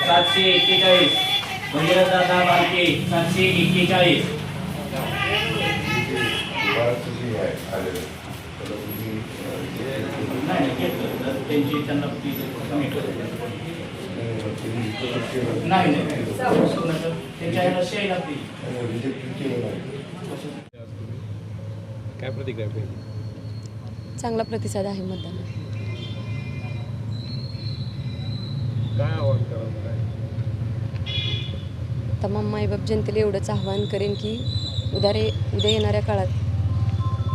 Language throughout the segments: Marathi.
सातशे एक्केचाळीस भगीरथ दादा बालके सातशे एक्केचाळीस त्यांची त्यांना नाही नाही त्यांच्या ह्याला शेय लागते काय प्रतिक्रिया पाहिजे चांगला प्रतिसाद आहे मतदानात काय आव्हान करावं काय? तमाम मायबाप जनतेला एवढंच आव्हान करेन की उद्या उद्या येणाऱ्या काळात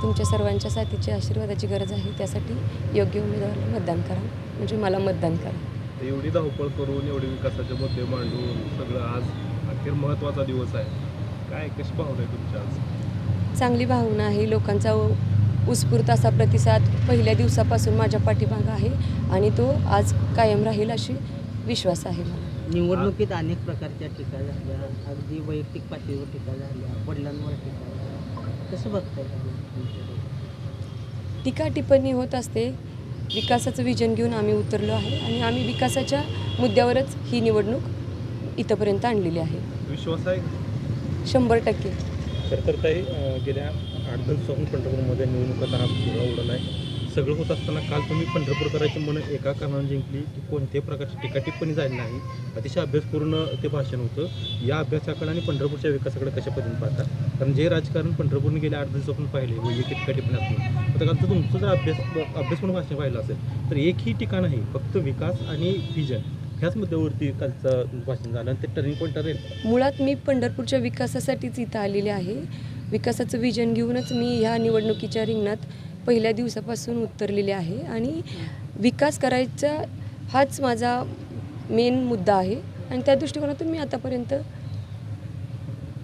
तुमच्या सर्वांच्या साथीची आशीर्वादाची गरज आहे त्यासाठी योग्य उमेदवाराला मतदान करा. म्हणजे मला मतदान करा. एवढी धावपळ करून एवढे विकासाचे मुद्दे मांडून सगळं आज अखेर महत्त्वाचा दिवस आहे. काय कशी भावना आहे तुमच्या आज? चांगली भावना आहे. लोकांचा उत्स्फूर्त असा प्रतिसाद पहिल्या दिवसापासून माझ्या पाठीमागं आहे आणि तो आज कायम राहील अशी विश्वास आहे मला. निवडणुकीत अनेक प्रकारच्या टीका झाल्या. अगदी वैयक्तिक पातळीवर टीका झाल्या. वडिलांवर टीका झाल्या. कसं बघताय? टीका टिप्पणी होत असते. विकासाचं विजन घेऊन आम्ही उतरलो आहे आणि आम्ही विकासाच्या मुद्द्यावरच ही निवडणूक इथंपर्यंत आणलेली आहे. विश्वास आहे शंभर टक्के. खरं तर ताई गेल्या आठ दिवसापासून पंढरपूरमध्ये निवडणुकाचा हा सोहळा उडाला आहे. सगळं होत असताना काल तुम्ही पंढरपूरकरांची मन एका कारणाने जिंकली की कोणत्याही प्रकारची टीकाटिप्पणी झाली नाही. अतिशय अभ्यासपूर्ण ते भाषण होतं. या अभ्यासाकडे आणि पंढरपूरच्या विकासाकडे कशा पद्धतीने पाहता? कारण जे राजकारण पंढरपूरने गेल्या आठ दिवसापासून पाहिले वैयक्तिक टीका टिप्पणी आता कालचं तुमचं जर अभ्यास अभ्यासपूर्ण भाषण पाहिलं असेल तर एकही ठिकाण आहे फक्त विकास आणि विजन ह्याच मुद्द्यावरती कालचं भाषण झालं आणि ते टर्निंग पॉईंट ठरेल मुळात मी पंढरपूरच्या विकासासाठीच इथं आलेले आहे. विकासाचं विजन घेऊनच मी ह्या निवडणुकीच्या रिंगणात पहिल्या दिवसापासून उतरलेले आहे आणि विकास करायचा हाच माझा मेन मुद्दा आहे आणि त्या दृष्टिकोनातून मी आतापर्यंत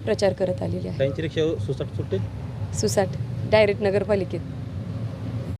प्रचार करत आलेले आहे. त्यांची रिक्षा सुसाट सुटेल सुसाट. डायरेक्ट नगरपालिकेत.